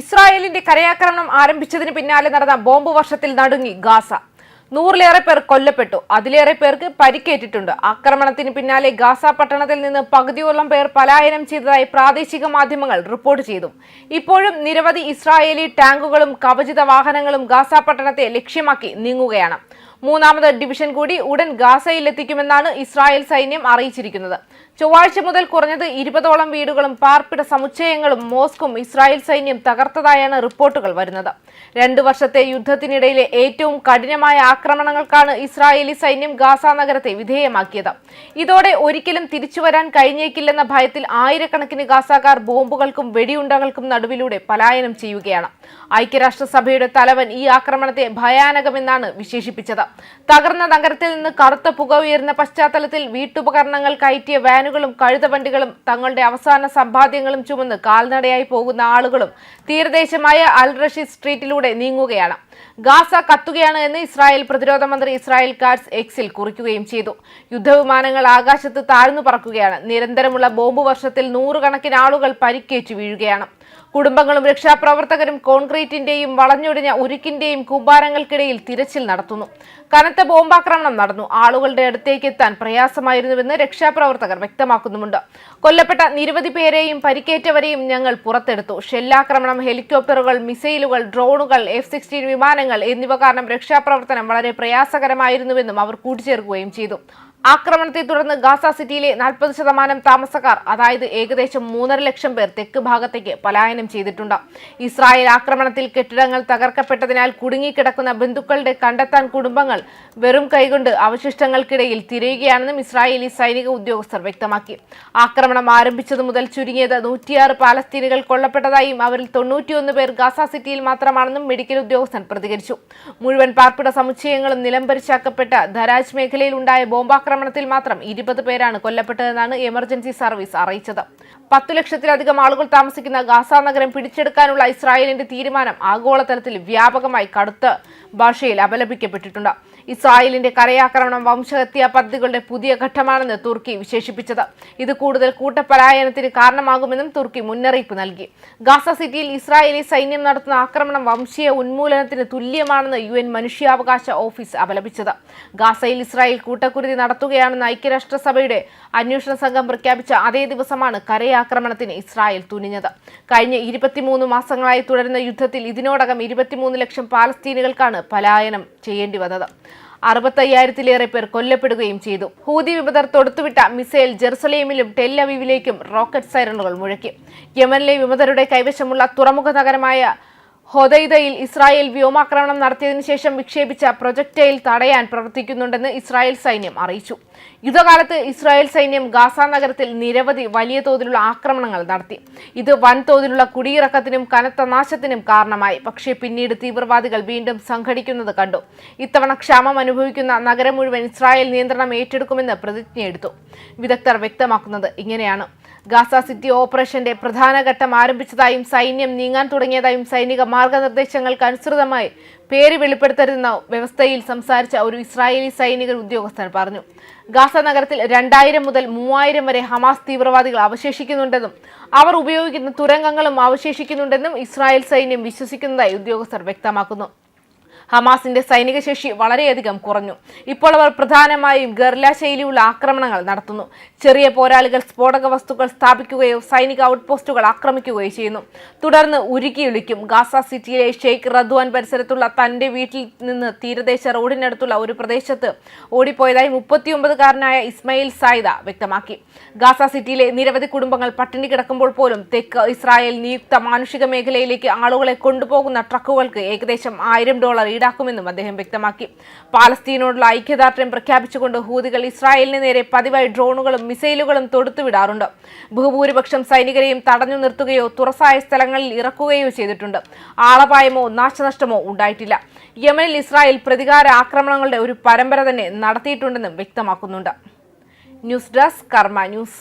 ഇസ്രായേലിന്റെ കരയാക്രമണം ആരംഭിച്ചതിന് പിന്നാലെ നടന്ന ബോംബ് വർഷത്തിൽ നടുങ്ങി ഗാസ. നൂറിലേറെ പേർ കൊല്ലപ്പെട്ടു. അതിലേറെ പേർക്ക് പരിക്കേറ്റിട്ടുണ്ട്. ആക്രമണത്തിന് പിന്നാലെ ഗാസ പട്ടണത്തിൽ നിന്ന് പകുതിയോളം പേർ പലായനം ചെയ്തതായി പ്രാദേശിക മാധ്യമങ്ങൾ റിപ്പോർട്ട് ചെയ്തു. ഇപ്പോഴും നിരവധി ഇസ്രായേലി ടാങ്കുകളും കവചിത വാഹനങ്ങളും ഗാസ പട്ടണത്തെ ലക്ഷ്യമാക്കി നീങ്ങുകയാണ്. മൂന്നാമത് ഡിവിഷൻ കൂടി ഉടൻ ഗാസയിലെത്തിക്കുമെന്നാണ് ഇസ്രായേൽ സൈന്യം അറിയിച്ചിരിക്കുന്നത്. ചൊവ്വാഴ്ച മുതൽ കുറഞ്ഞത് ഇരുപതോളം വീടുകളും പാർപ്പിട സമുച്ചയങ്ങളും മോസ്കും ഇസ്രായേൽ സൈന്യം തകർത്തതായാണ് റിപ്പോർട്ടുകൾ വരുന്നത്. രണ്ടു വർഷത്തെ യുദ്ധത്തിനിടയിലെ ഏറ്റവും കഠിനമായ ആക്രമണങ്ങൾക്കാണ് ഇസ്രായേലി സൈന്യം ഗാസ നഗരത്തെ വിധേയമാക്കിയത്. ഇതോടെ ഒരിക്കലും തിരിച്ചുവരാൻ കഴിഞ്ഞേക്കില്ലെന്ന ഭയത്തിൽ ആയിരക്കണക്കിന് ഗാസാക്കാർ ബോംബുകൾക്കും വെടിയുണ്ടകൾക്കും നടുവിലൂടെ പലായനം ചെയ്യുകയാണ്. ഐക്യരാഷ്ട്രസഭയുടെ തലവൻ ഈ ആക്രമണത്തെ ഭയാനകമെന്നാണ് വിശേഷിപ്പിച്ചത്. തകർന്ന നഗരത്തിൽ നിന്ന് കറുത്ത പുക ഉയർന്ന പശ്ചാത്തലത്തിൽ വീട്ടുപകരണങ്ങൾ കയറ്റിയ വാനുകളും കഴുതവണ്ടികളും തങ്ങളുടെ അവസാന സമ്പാദ്യങ്ങളും ചുമന്ന് കാൽനടയായി പോകുന്ന ആളുകളും തീരദേശമായ അൽ റഷീദ് സ്ട്രീറ്റിലൂടെ നീങ്ങുകയാണ്. ഗാസ കത്തുകയാണ് എന്ന് ഇസ്രായേൽ പ്രതിരോധ മന്ത്രി ഇസ്രായേൽ കാർഡ്സ് എക്സിൽ കുറിക്കുകയും ചെയ്തു. യുദ്ധവിമാനങ്ങൾ ആകാശത്ത് താഴ്ന്നു പറക്കുകയാണ്. നിരന്തരമുള്ള ബോംബ് വർഷത്തിൽ നൂറുകണക്കിന് ആളുകൾ പരിക്കേറ്റു വീഴുകയാണ്. കുടുംബങ്ങളും രക്ഷാപ്രവർത്തകരും കോൺക്രീറ്റിന്റെയും വളഞ്ഞൊടിഞ്ഞ ഉരുക്കിന്റെയും കൂമ്പാരങ്ങൾക്കിടയിൽ തിരച്ചിൽ നടത്തുന്നു. കനത്ത ബോംബാക്രമണം നടന്നു. ആളുകളുടെ അടുത്തേക്ക് എത്താൻ പ്രയാസമായിരുന്നുവെന്ന് രക്ഷാപ്രവർത്തകർ വ്യക്തമാക്കുന്നുമുണ്ട്. കൊല്ലപ്പെട്ട നിരവധി പേരെയും പരിക്കേറ്റവരെയും ഞങ്ങൾ പുറത്തെടുത്തു. ഷെല്ലാക്രമണം ഹെലികോപ്റ്ററുകൾ മിസൈലുകൾ ഡ്രോണുകൾ എഫ് സിക്സ്റ്റീൻ വിമാനങ്ങൾ എന്നിവ കാരണം രക്ഷാപ്രവർത്തനം വളരെ പ്രയാസകരമായിരുന്നുവെന്നും അവർ കൂട്ടിച്ചേർക്കുകയും ചെയ്തു. ആക്രമണത്തെ തുടർന്ന് ഗാസ സിറ്റിയിലെ നാൽപ്പത് ശതമാനം താമസക്കാർ അതായത് ഏകദേശം മൂന്നര ലക്ഷം പേർ തെക്ക് ഭാഗത്തേക്ക് പലായനം ചെയ്തിട്ടുണ്ട്. ഇസ്രായേൽ ആക്രമണത്തിൽ കെട്ടിടങ്ങൾ തകർക്കപ്പെട്ടതിനാൽ കുടുങ്ങിക്കിടക്കുന്ന ബന്ധുക്കളുടെ കണ്ടെത്താൻ കുടുംബങ്ങൾ വെറും കൈകൊണ്ട് അവശിഷ്ടങ്ങൾക്കിടയിൽ തിരയുകയാണെന്നും ഇസ്രായേലി സൈനിക ഉദ്യോഗസ്ഥർ വ്യക്തമാക്കി. ആക്രമണം ആരംഭിച്ചതു മുതൽ ചുരുങ്ങിയത് നൂറ്റിയാറ് പാലസ്തീനികൾ കൊല്ലപ്പെട്ടതായും അവരിൽ തൊണ്ണൂറ്റിയൊന്ന് പേർ ഗാസ സിറ്റിയിൽ മാത്രമാണെന്നും മെഡിക്കൽ ഉദ്യോഗസ്ഥൻ പ്രതികരിച്ചു. മുഴുവൻ പാർപ്പിട സമുച്ചയങ്ങളും നിലംപരിശാക്കപ്പെട്ട ധരാജ് മേഖലയിൽ ഉണ്ടായ ബോംബാക്രമണത്തിൽ മാത്രം ഇരുപത് പേരാണ് കൊല്ലപ്പെട്ടതെന്നാണ് എമർജൻസി സർവീസ് അറിയിച്ചത്. പത്തു ലക്ഷത്തിലധികം ആളുകൾ താമസിക്കുന്ന ഗാസ നഗരം പിടിച്ചെടുക്കാനുള്ള ഇസ്രായേലിന്റെ തീരുമാനം ആഗോളതലത്തിൽ വ്യാപകമായി കടുത്ത ഭാഷയിൽ അപലപിക്കപ്പെട്ടിട്ടുണ്ട്. ഇസ്രായേലിന്റെ കരയാക്രമണം വംശഹത്യ പദ്ധതികളുടെ പുതിയ ഘട്ടമാണെന്ന് തുർക്കി വിശേഷിപ്പിച്ചത്. ഇത് കൂടുതൽ കൂട്ടപലായനത്തിന് കാരണമാകുമെന്നും തുർക്കി മുന്നറിയിപ്പ് നൽകി. ഗാസ സിറ്റിയിൽ ഇസ്രായേലി സൈന്യം നടത്തുന്ന ആക്രമണം വംശീയ ഉന്മൂലനത്തിന് തുല്യമാണെന്ന് യു എൻ മനുഷ്യാവകാശ ഓഫീസ് അപലപിച്ചത്. ഗാസയിൽ ഇസ്രായേൽ കൂട്ടക്കുരുതി നടത്തുകയാണെന്ന് ഐക്യരാഷ്ട്രസഭയുടെ അന്വേഷണ സംഘം പ്രഖ്യാപിച്ച അതേ ദിവസമാണ് കരയാക്രമണത്തിന് ഇസ്രായേൽ തുനിഞ്ഞത്. കഴിഞ്ഞ ഇരുപത്തിമൂന്ന് മാസങ്ങളായി തുടരുന്ന യുദ്ധത്തിൽ ഇതിനോടകം ഇരുപത്തിമൂന്ന് ലക്ഷം പാലസ്തീനുകൾക്കാണ് പലായനം ചെയ്യേണ്ടി വന്നത്. അറുപത്തയ്യായിരത്തിലേറെ പേർ കൊല്ലപ്പെടുകയും ചെയ്തു. ഹൂതി വിമതർ തൊടുത്തുവിട്ട മിസൈൽ ജെറുസലേമിലും ടെല്ലവീവിലേക്കും റോക്കറ്റ് സൈറണുകൾ മുഴക്കി. യമനിലെ വിമതരുടെ കൈവശമുള്ള തുറമുഖ നഗരമായ ഹൊദൈദയിൽ ഇസ്രായേൽ വ്യോമാക്രമണം നടത്തിയതിനു ശേഷം വിക്ഷേപിച്ച പ്രൊജക്ടൈൽ തടയാൻ പ്രവർത്തിക്കുന്നുണ്ടെന്ന് ഇസ്രായേൽ സൈന്യം അറിയിച്ചു. യുദ്ധകാലത്ത് ഇസ്രായേൽ സൈന്യം ഗാസ നഗരത്തിൽ നിരവധി വലിയ തോതിലുള്ള ആക്രമണങ്ങൾ നടത്തി. ഇത് വൻതോതിലുള്ള കുടിയിറക്കത്തിനും കനത്ത നാശത്തിനും കാരണമായി. പക്ഷേ പിന്നീട് തീവ്രവാദികൾ വീണ്ടും സംഘടിക്കുന്നത് കണ്ടു. ഇത്തവണ ക്ഷാമം അനുഭവിക്കുന്ന നഗരം മുഴുവൻ ഇസ്രായേൽ നിയന്ത്രണം ഏറ്റെടുക്കുമെന്ന് പ്രതിജ്ഞയെടുത്തു. വിദഗ്ധർ വ്യക്തമാക്കുന്നത് ഇങ്ങനെയാണ്. ഗാസ സിറ്റി ഓപ്പറേഷന്റെ പ്രധാന ഘട്ടം ആരംഭിച്ചതായും സൈന്യം നീങ്ങാൻ തുടങ്ങിയതായും സൈനിക മാർഗനിർദ്ദേശങ്ങൾക്ക് അനുസൃതമായി പേര് വെളിപ്പെടുത്തരുതെന്ന വ്യവസ്ഥയിൽ സംസാരിച്ച ഒരു ഇസ്രായേലി സൈനിക ഉദ്യോഗസ്ഥൻ പറഞ്ഞു. ഗാസ നഗരത്തിൽ രണ്ടായിരം മുതൽ മൂവായിരം വരെ ഹമാസ് തീവ്രവാദികൾ അവശേഷിക്കുന്നുണ്ടെന്നും അവർ ഉപയോഗിക്കുന്ന തുരങ്കങ്ങളും അവശേഷിക്കുന്നുണ്ടെന്നും ഇസ്രായേൽ സൈന്യം വിശ്വസിക്കുന്നതായി ഉദ്യോഗസ്ഥർ വ്യക്തമാക്കുന്നു. ഹമാസിന്റെ സൈനിക ശേഷി വളരെയധികം കുറഞ്ഞു. ഇപ്പോൾ അവർ പ്രധാനമായും ഗർല ശൈലിയുള്ള ആക്രമണങ്ങൾ നടത്തുന്നു. ചെറിയ പോരാളികൾ സ്ഫോടക വസ്തുക്കൾ സ്ഥാപിക്കുകയോ സൈനിക ഔട്ട്പോസ്റ്റുകൾ ആക്രമിക്കുകയോ ചെയ്യുന്നു. തുടർന്ന് ഉരുകിയൊലിക്കും ഗാസ സിറ്റിയിലെ ഷെയ്ഖ് റദ്വാൻ പരിസരത്തുള്ള തന്റെ വീട്ടിൽ നിന്ന് തീരദേശ റോഡിനടുത്തുള്ള ഒരു പ്രദേശത്ത് ഓടിപ്പോയതായി മുപ്പത്തിയൊമ്പതുകാരനായ ഇസ്മയിൽ സായിദ വ്യക്തമാക്കി. ഗാസ സിറ്റിയിലെ നിരവധി കുടുംബങ്ങൾ പട്ടിണി കിടക്കുമ്പോൾ പോലും തെക്ക് ഇസ്രായേൽ നിയുക്ത മാനുഷിക മേഖലയിലേക്ക് ആളുകളെ കൊണ്ടുപോകുന്ന ട്രക്കുകൾക്ക് ഏകദേശം ആയിരം ഡോളർ ഈടാക്കുമെന്നും അദ്ദേഹം വ്യക്തമാക്കി. പാലസ്തീനോടുള്ള ഐക്യദാർഢ്യം പ്രഖ്യാപിച്ചുകൊണ്ട് ഹൂതികൾ ഇസ്രായേലിന് നേരെ പതിവായി ഡ്രോണുകളും മിസൈലുകളും തൊടുത്തുവിടാറുണ്ട് ബഹുഭൂരിപക്ഷം സൈനികരെയും തടഞ്ഞു നിർത്തുകയോ തുറസായ സ്ഥലങ്ങളിൽ ഇറക്കുകയോ ചെയ്തിട്ടുണ്ട്. ആളപായമോ നാശനഷ്ടമോ ഉണ്ടായിട്ടില്ല. യമനിൽ ഇസ്രായേൽ പ്രതികാര ആക്രമണങ്ങളുടെ ഒരു പരമ്പര തന്നെ നടത്തിയിട്ടുണ്ടെന്നും വ്യക്തമാക്കുന്നുണ്ട്. News desk Karma news.